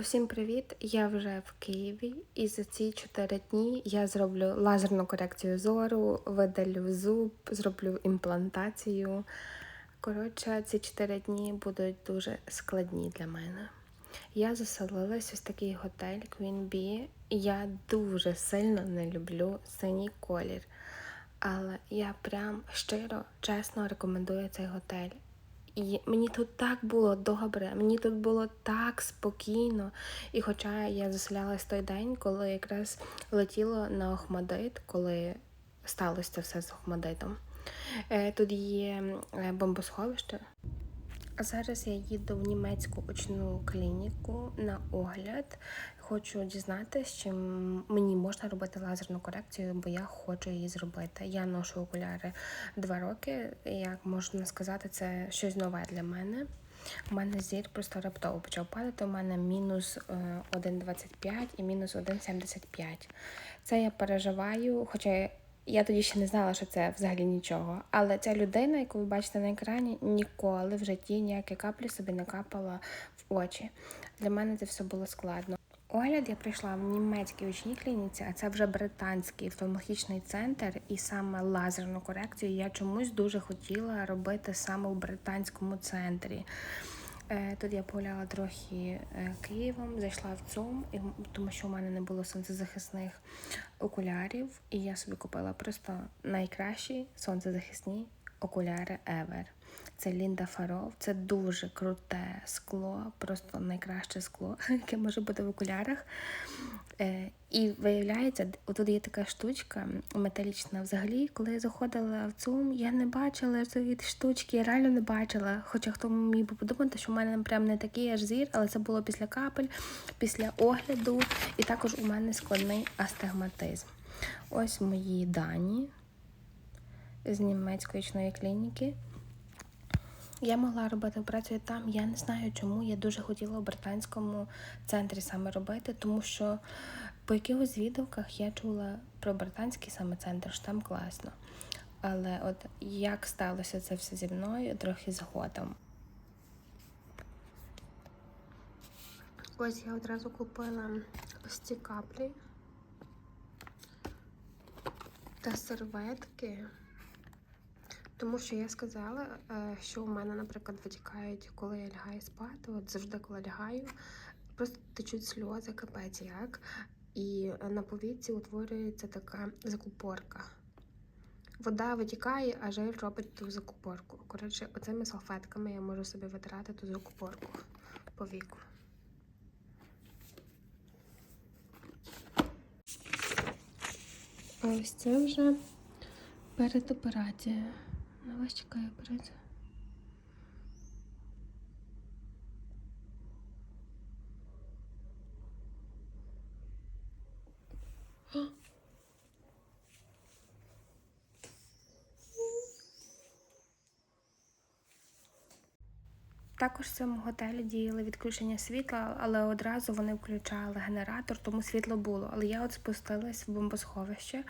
Усім привіт! Я вже в Києві, і за ці 4 дні я зроблю лазерну корекцію зору, видалю зуб, зроблю імплантацію. Коротше, ці 4 дні будуть дуже складні для мене. Я заселилась ось такий готель Queen Bee. Я дуже сильно не люблю синій колір. Але я прям щиро, чесно рекомендую цей готель. І мені тут так було добре, мені тут було так спокійно. І хоча я заселялась той день, коли якраз летіло на Охмадит, коли сталося це все з Охмадитом. Е, Тут є е, бомбосховище. Зараз я їду в німецьку очну клініку на огляд. Хочу дізнатися, чи мені можна робити лазерну корекцію, бо я хочу її зробити. Я ношу окуляри два роки. Як можна сказати, це щось нове для мене. У мене зір просто раптово почав падати. У мене мінус е, 1,25 і мінус 1,75. Це я переживаю, хоча я тоді ще не знала, що це взагалі нічого. Але ця людина, яку ви бачите на екрані, ніколи в житті ніякі каплі собі не капала в очі. Для мене це все було складно. Огляд я прийшла в німецькій очній клініці, а це вже британський офтальмологічний центр, і саме лазерну корекцію я чомусь дуже хотіла робити саме в британському центрі. Е, Тут я погуляла трохи е, Києвом, зайшла в цьому, тому що у мене не було сонцезахисних окулярів, і я собі купила просто найкращі сонцезахисні окуляри ever. Це Лінда Фаров, це дуже круте скло, просто найкраще скло, яке може бути в окулярах. Е, і виявляється, отут є така штучка металічна. Взагалі, коли я заходила в ЦУМ, я не бачила цієї штучки, я реально не бачила. Хоча хто міг би подумати, що в мене прям не такий аж зір, але це було після капель, після огляду, і також у мене складний астигматизм. Ось мої дані з німецької очної клініки. Я могла робити операцію там. Я не знаю чому. Я дуже хотіла у британському центрі саме робити, тому що по якихось відгуках я чула про британський саме центр, що там класно. Але от як сталося це все зі мною, трохи згодом. Ось я одразу купила ось ці каплі та серветки. Тому що я сказала, е, що у мене, наприклад, витікають, коли я лягаю спати. От завжди, коли лягаю, просто течуть сльози, капець як. І на повіці утворюється така закупорка. Вода витікає, а жир робить ту закупорку. Коротше, оцими салфетками я можу собі витирати ту закупорку по віку. Ось це вже перед операцією. На вас чекає операція. Також в цьому готелі діяли відключення світла, але одразу вони включали генератор, тому світло було. Але я от спустилась в бомбосховище,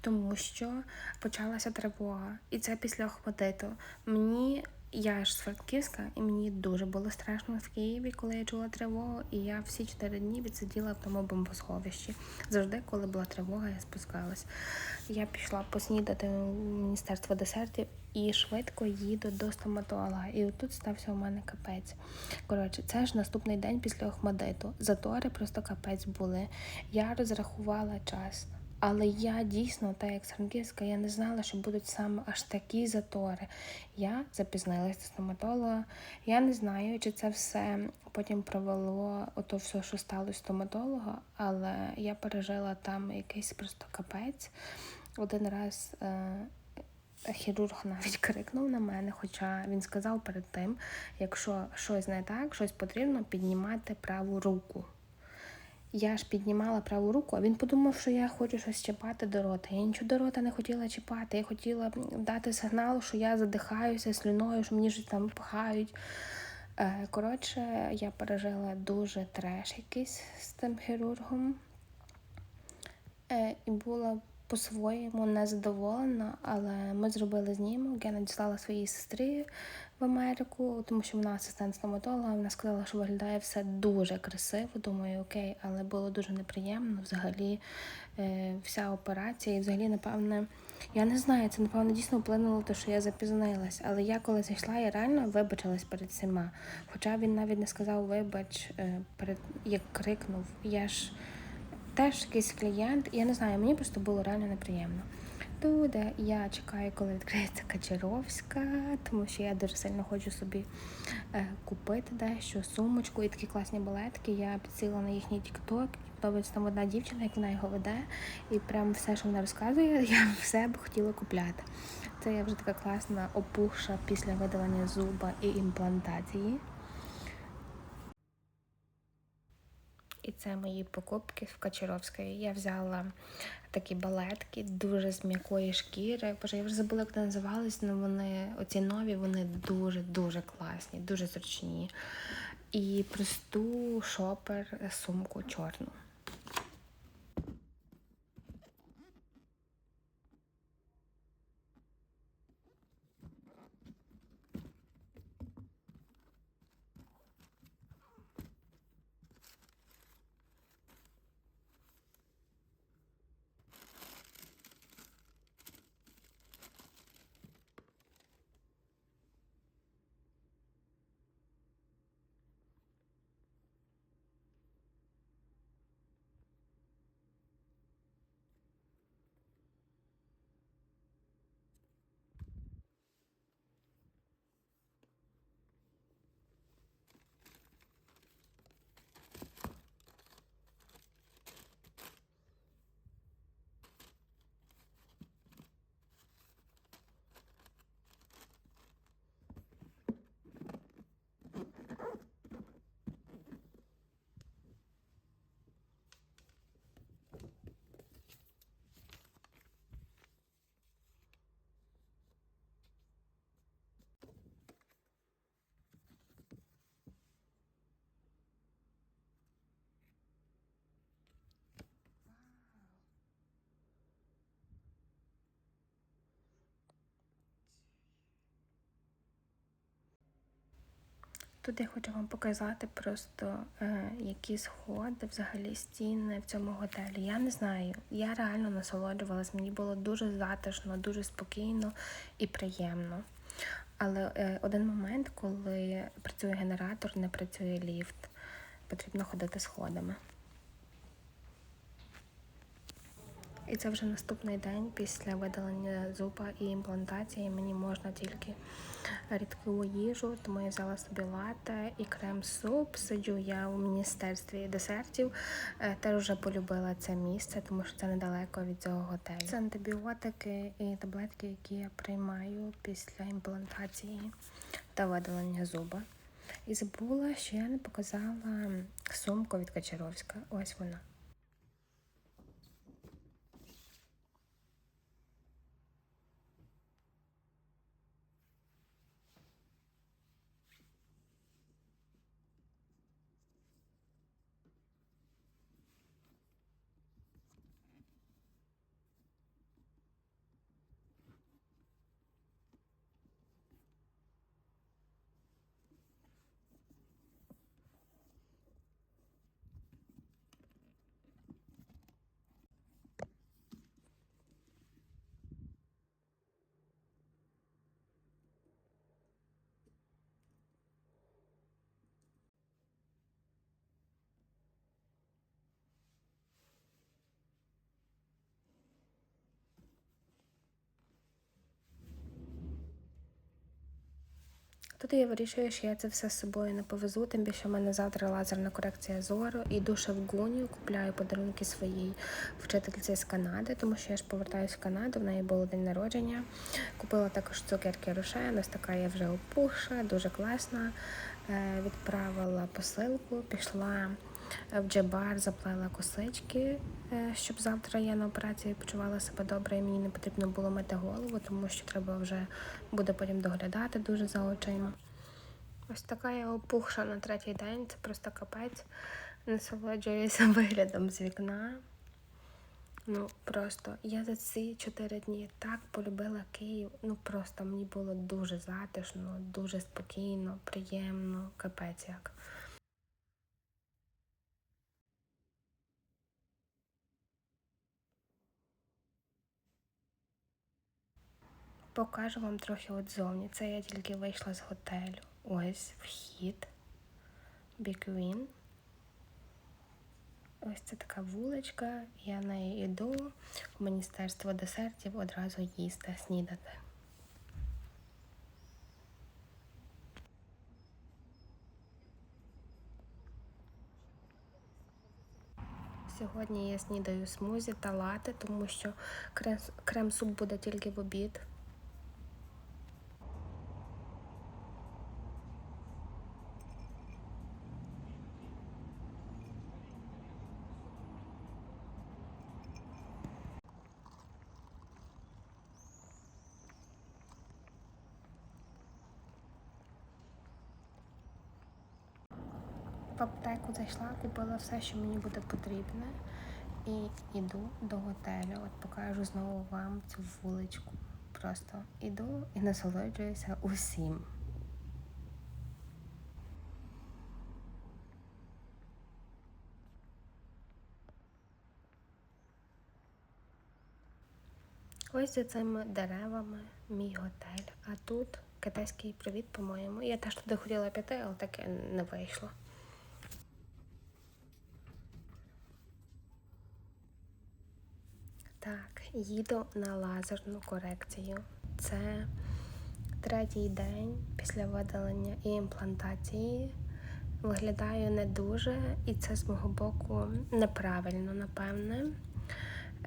тому що почалася тривога. І це після охватиту. Мені я ж з Франківська, і мені дуже було страшно в Києві, коли я чула тривогу. І я всі чотири дні відсиділа в тому бомбосховищі. Завжди, коли була тривога, я спускалась. Я пішла поснідати в міністерство десертів і швидко їду до стоматолога. І отут стався у мене капець. Коротше, це ж наступний день після Охмадиту. Затори просто капець були. Я розрахувала час. Але я дійсно, так як з Франківська, я не знала, що будуть саме аж такі затори. Я запізнилася до стоматолога. Я не знаю, чи це все потім провело ото все, що сталося стоматолога, але я пережила там якийсь просто капець. Один раз е, хірург навіть крикнув на мене, хоча він сказав перед тим, якщо щось не так, щось потрібно піднімати праву руку. Я ж піднімала праву руку, а він подумав, що я хочу щось чіпати до рота. Я нічого до рота не хотіла чіпати. Я хотіла дати сигнал, що я задихаюся слюною, що мені щось там пхають. Е, Коротше, я пережила дуже треш якийсь з тим хірургом. Е, І була по-своєму незадоволена, але ми зробили знімок, я надіслала своїй сестрі в Америку, тому що вона асистент стоматолога. Вона сказала, що виглядає все дуже красиво. Думаю, окей, але було дуже неприємно. Взагалі, е, вся операція, і взагалі, напевне, я не знаю, це напевно дійсно вплинуло, те, що я запізнилась. Але я коли зайшла, я реально вибачилась перед всіма. Хоча він навіть не сказав вибач, е, перед як крикнув. Я ж теж якийсь клієнт, я не знаю, мені просто було реально неприємно. Тут я чекаю, коли відкриється Качаровська, тому що я дуже сильно хочу собі е, купити дещо, сумочку і такі класні балетки. Я підсіла на їхній тікток. Подобається там одна дівчина, як вона його веде, і прям все, що вона розказує, я все б хотіла купляти. Це я вже така класна опухша після видалення зуба і імплантації. І це мої покупки в Качаровської. Я взяла такі балетки, дуже з м'якої шкіри. Боже, я вже забула, як вони називались, але вони оці нові, вони дуже-дуже класні, дуже зручні. І просту шопер сумку чорну. Тут я хочу вам показати просто, е, які сходи, взагалі стіни в цьому готелі. Я не знаю. Я реально насолоджувалась. Мені було дуже затишно, дуже спокійно і приємно. Але е, один момент, коли працює генератор, не працює ліфт, потрібно ходити сходами. І це вже наступний день після видалення зуба і імплантації. Мені можна тільки рідку їжу, тому я взяла собі лате і крем-суп. Сиджу я у міністерстві десертів. Е, теж вже полюбила це місце, тому що це недалеко від цього готелю. Це антибіотики і таблетки, які я приймаю після імплантації та видалення зуба. І забула, що я не показала сумку від Качаровська. Ось вона. Тут я вирішую, що я це все з собою не повезу, тим більше в мене завтра лазерна корекція зору. Іду ще в Гунію, купляю подарунки своїй вчительці з Канади, тому що я ж повертаюся в Канаду, в неї було день народження. Купила також цукерки руше. ось така я вже опуша, дуже класна. Е, відправила посилку, пішла в джебар заплела косички, е, щоб завтра я на операції почувала себе добре і мені не потрібно було мити голову, тому що треба вже буде потім доглядати дуже за очима. Ось така я опухша на третій день, це просто капець. Насолоджуюся виглядом з вікна. Ну просто я за ці чотири дні так полюбила Київ. Ну просто мені було дуже затишно, дуже спокійно, приємно, капець як. Покажу вам трохи от зовні. Це я тільки вийшла з готелю. Ось вхід. Біквін. Ось це така вуличка, я нею йду в міністерство десертів одразу їсти, снідати. Сьогодні я снідаю смузі та лати, тому що крем-суп буде тільки в обід. В аптеку зайшла, купила все, що мені буде потрібне. І йду до готелю. От покажу знову вам цю вуличку. Просто іду і насолоджуюся усім. Ось за цими деревами мій готель. А тут китайський привіт, по-моєму. Я теж туди хотіла піти, але таке не вийшло. Так, їду на лазерну корекцію. Це третій день після видалення і імплантації. Виглядаю не дуже, і це з мого боку неправильно, напевне.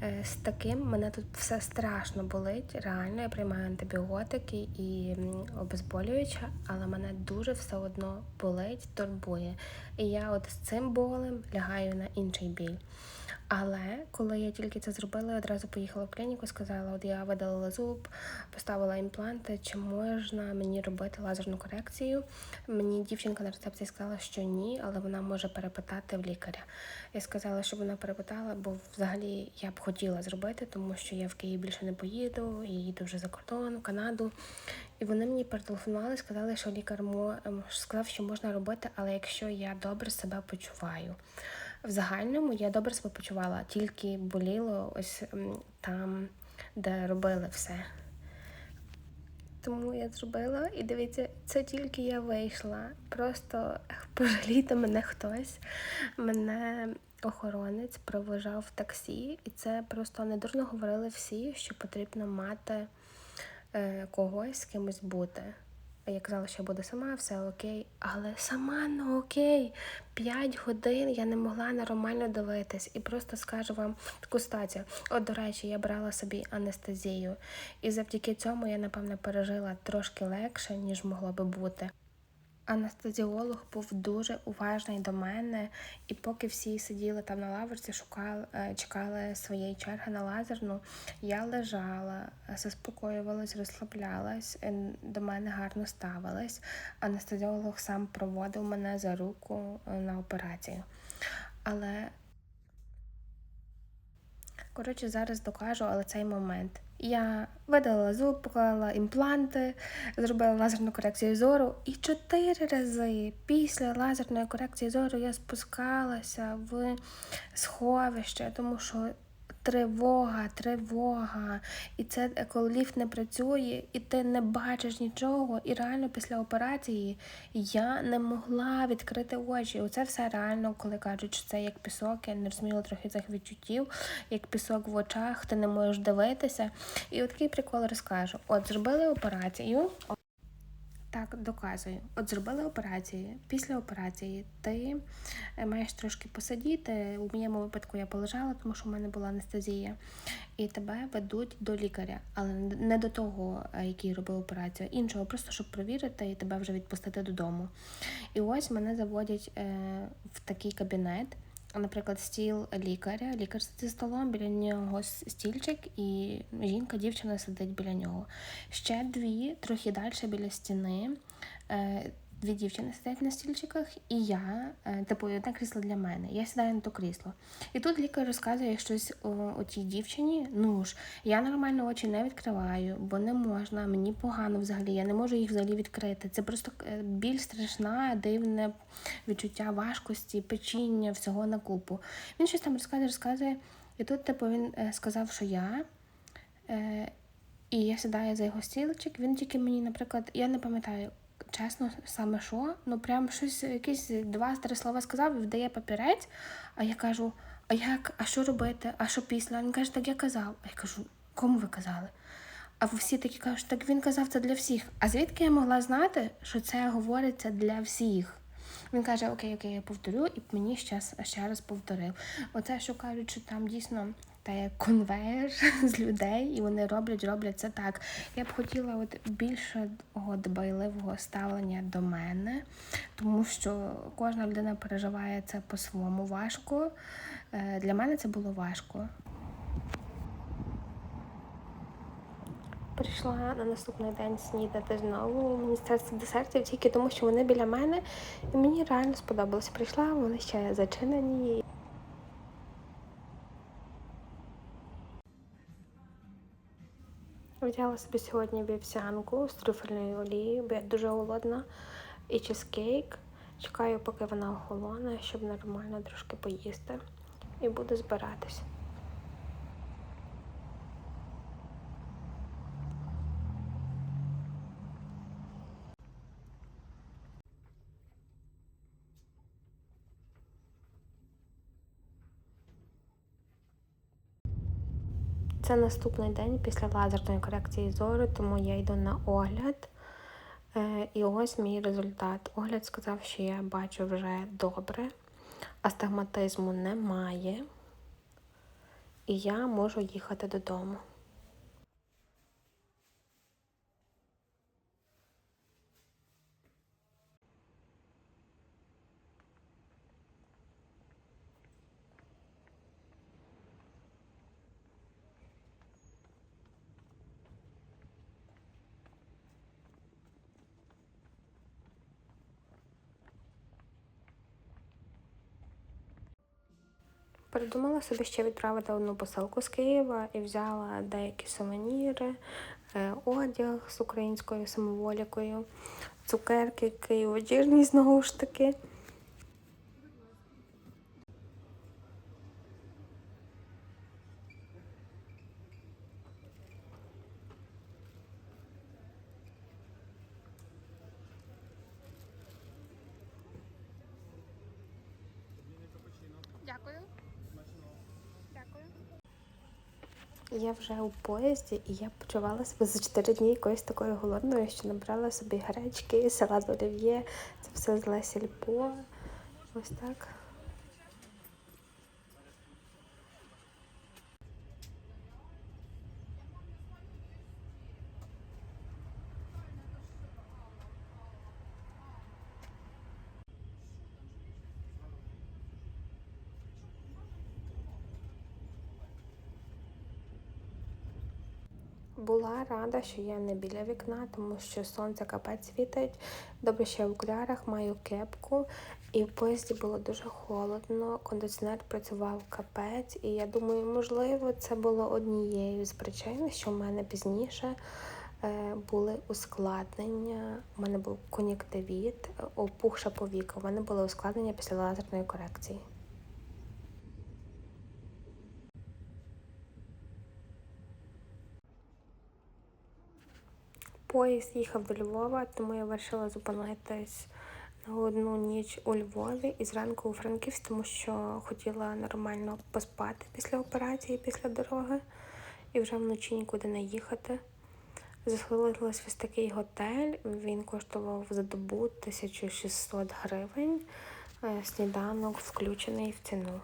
Е, з таким мене тут все страшно болить. Реально, я приймаю антибіотики і обезболююче, але мене дуже все одно болить, турбує. І я от з цим болем лягаю на інший біль. Але коли я тільки це зробила, я одразу поїхала в клініку, сказала, от я видалила зуб, поставила імпланти, чи можна мені робити лазерну корекцію. Мені дівчинка на рецепції сказала, що ні, але вона може перепитати в лікаря. Я сказала, що вона перепитала, бо взагалі я б хотіла зробити, тому що я в Київ більше не поїду, і їду вже за кордон, в Канаду. І вони мені перетелефонували, сказали, що лікар ем, сказав, що можна робити, але якщо я добре себе почуваю. В загальному я добре себе почувала, тільки боліло ось там, де робили все. Тому я зробила, і дивіться, це тільки я вийшла. Просто пожалійте мене хтось. Мене охоронець проважав в таксі, і це просто недурно говорили всі, що потрібно мати е, когось з кимось бути. Я казала, що я буду сама, все окей. Але сама ну окей. П'ять годин я не могла нормально дивитись. І просто скажу вам таку стацію. От, до речі, я брала собі анестезію. І завдяки цьому я, напевно, пережила трошки легше, ніж могло би бути. Анестезіолог був дуже уважний до мене, і поки всі сиділи там на лавочці, шукали, е, чекали своєї черги на лазерну, я лежала, заспокоювалась, розслаблялась, е, до мене гарно ставилась. Анестезіолог сам проводив мене за руку е, на операцію. Але Коротше, зараз докажу, але цей момент. Я видалила зуб, поклала імпланти, зробила лазерну корекцію зору. І чотири рази після лазерної корекції зору я спускалася в сховище, тому що тривога, тривога. І це коли ліфт не працює, і ти не бачиш нічого. І реально після операції я не могла відкрити очі. Оце все реально, коли кажуть, що це як пісок, я не розуміла трохи цих відчуттів, як пісок в очах, ти не можеш дивитися. І от такий прикол розкажу. От зробили операцію. Так, доказую. От зробили операцію. Після операції ти е, маєш трошки посидіти. У моєму випадку я полежала, тому що в мене була анестезія, і тебе ведуть до лікаря, але не до того, е, який робив операцію, іншого, просто щоб провірити і тебе вже відпустити додому. І ось мене заводять е, в такий кабінет наприклад, стіл лікаря, лікар сидить за столом, біля нього стільчик, і жінка, дівчина сидить біля нього. Ще дві, трохи далі біля стіни. Дві дівчини сидять на стільчиках, і я, е, типу, одне крісло для мене. Я сідаю на то крісло. І тут лікар розказує щось о, о тій дівчині. Ну ж, я нормально очі не відкриваю, бо не можна, мені погано взагалі, я не можу їх взагалі відкрити. Це просто е, біль страшна, дивне відчуття важкості, печіння, всього на купу. Він щось там розказує, розказує. І тут, типу, він е, сказав, що я. І я сідаю за його стілчик. Він тільки мені, наприклад, я не пам'ятаю чесно, саме що, ну прям щось, якісь два-три слова сказав вдає папірець, а я кажу, а як, а що робити, а що після? Він каже, так я казав. А я кажу, кому ви казали? А всі такі кажуть, так він казав це для всіх. А звідки я могла знати, що це говориться для всіх? Він каже, окей, окей, я повторю, і мені ще, ще раз повторив. Оце, що кажуть, що там дійсно та як конвейер з людей, і вони роблять, роблять це так. Я б хотіла от більшого дбайливого ставлення до мене, тому що кожна людина переживає це по-своєму важко. Е, для мене це було важко. Прийшла на наступний день снідати знову в міністерство десертів тільки тому, що вони біля мене, і мені реально сподобалось. Прийшла, вони ще зачинені. Взяла собі сьогодні вівсянку з трюфельною олією, бо я дуже голодна, і чизкейк. Чекаю, поки вона охолоне, щоб нормально трошки поїсти. І буду збиратись. Це наступний день після лазерної корекції зору, тому я йду на огляд. Е, і ось мій результат. Огляд сказав, що я бачу вже добре, астигматизму немає, і я можу їхати додому. Придумала собі ще відправити одну посилку з Києва і взяла деякі сувеніри, е, одяг з українською самоволікою, цукерки, києво знову ж таки. Я вже у поїзді, і я почувала себе за 4 дні якоюсь такою голодною, що набрала собі гречки, салат олів'є, це все з Лесільпо. Ось так. Була рада, що я не біля вікна, тому що сонце капець світить. Добре, що я в окулярах маю кепку, і в поїзді було дуже холодно. Кондиціонер працював капець, і я думаю, можливо, це було однією з причин, що в мене пізніше е, були ускладнення. У мене був кон'юктивіт, опухша повіка. У мене було ускладнення після лазерної корекції. Поїзд їхав до Львова, тому я вирішила зупинитись на одну ніч у Львові і зранку у Франківськ, тому що хотіла нормально поспати після операції, після дороги, і вже вночі нікуди не їхати. Заселилась в ось такий готель. Він коштував за добу 1600 гривень. Е, сніданок включений в ціну.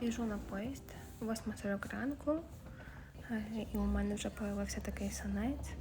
Біжу на поїзд 8.40 ранку, е, і у мене вже появився такий санець.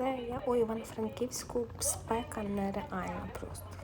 Все, я у Івано-Франківську спека нереальна просто.